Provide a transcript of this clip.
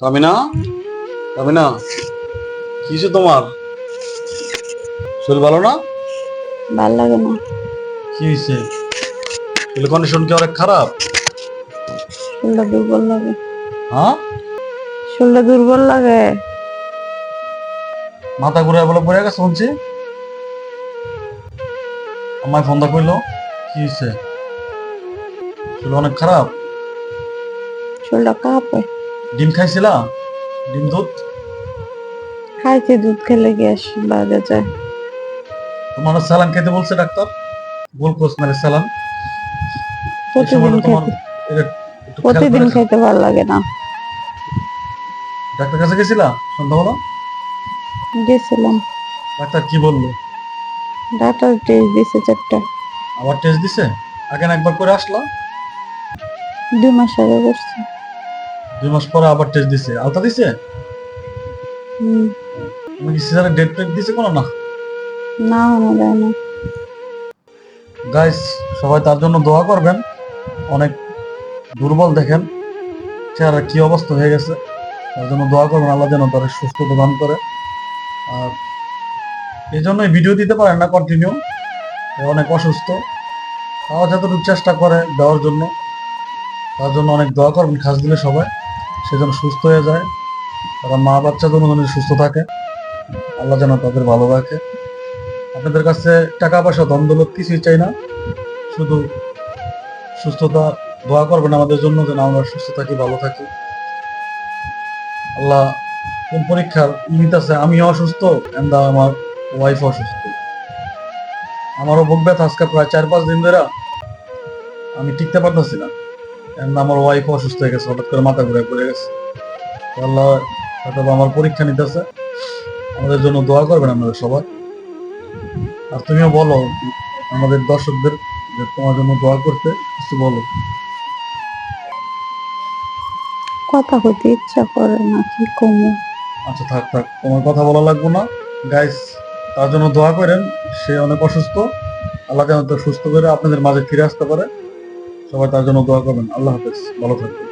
তামিনা? তামিনা কি হয়েছে তোমার? শরীর ভালো না? ভালো লাগে না। কি হয়েছে? শরীর কন্ডিশন কি অনেক খারাপ? শরীরটা দুর্বল লাগে। হ্যাঁ? শরীরটা দুর্বল লাগে। মাথা ঘুরে বলে পড়ে গেছে শুনছি আমায় ফোন দা করল কি হয়েছে? শরীর অনেক খারাপ? শরীরটা কাঁপে ডিম খাইছিলা? ডিম দুধ? খাইছি দুধ খেলে গ্যাস বাজে যায়। তোমার খেতে বলছে ডাক্তার? গ্লুকোজ মানে প্রতিদিন খেতে ভালো লাগে না। ডাক্তার কাছে গেছিলা সন্ধ্যাবেলা? গেছিলাম। ডাক্তার কি বলল? ডাক্তার টেস্ট দিছে চারটা। আবার টেস্ট দিছে? আগে একবার করে আসলা? দুই মাস আগে করছি। দুই মাস পরে আবার টেস্ট দিছে। আলতা দিছে? তুমি কি সিজারের ডেট পেট দিছে কোনো না? না যায় না। গাইস সবাই তার জন্য দোয়া করবেন। অনেক দুর্বল দেখেন। চেহারা কি অবস্থা হয়ে গেছে। তার জন্য দোয়া করবেন আল্লাহ যেন তার সুস্থতা দান করে। আর এই জন্যই ভিডিও দিতে পারেন না কন্টিনিউ অনেক অসুস্থ। তাও যতটুকু চেষ্টা করে দেওয়ার জন্য তার জন্য অনেক দোয়া করবেন খাস দিলে সবাই। সে যেন সুস্থ হয়ে যায়, তারা মা বাচ্চা যেন সুস্থ থাকে, আল্লাহ যেন তাদের ভালো রাখে। আপনাদের কাছে টাকা পয়সা, ধন দৌলত কিছুই চাই না, শুধু সুস্থতা দোয়া করবেন আমাদের জন্য যেন আমরা সুস্থ থাকি, ভালো থাকি। আল্লাহ কোন পরীক্ষার ইমিত আছে? আমিও অসুস্থ এন্ড আমার ওয়াইফ অসুস্থ। আমারও বুক ব্যথা আজকে প্রায় চার পাঁচ দিন ধরে। আমি টিকতে পারতেছি না। আমার ওয়াইফ অসুস্থ হয়ে গেছে হঠাৎ করে মাথা ঘুরে পড়ে গেছে। আল্লাহ হয়তো আমার পরীক্ষা নিতেছে। আমাদের জন্য দোয়া করবেন আপনারা সবার। আর তুমিও বলো আমাদের দর্শকদের যে তোমার জন্য দোয়া করতে কিছু বলো। কথা কইতে ইচ্ছা করে না কি কমু? আচ্ছা থাক থাক তোমার কথা বলা লাগবে না। গাইস তার জন্য দোয়া করেন সে অনেক অসুস্থ। আল্লাহ যেন সুস্থ করে আপনাদের মাঝে ফিরে আসতে পারে। সবাই তার জন্য দোয়া করবেন। আল্লাহ হাফেজ। ভালো থাকবেন।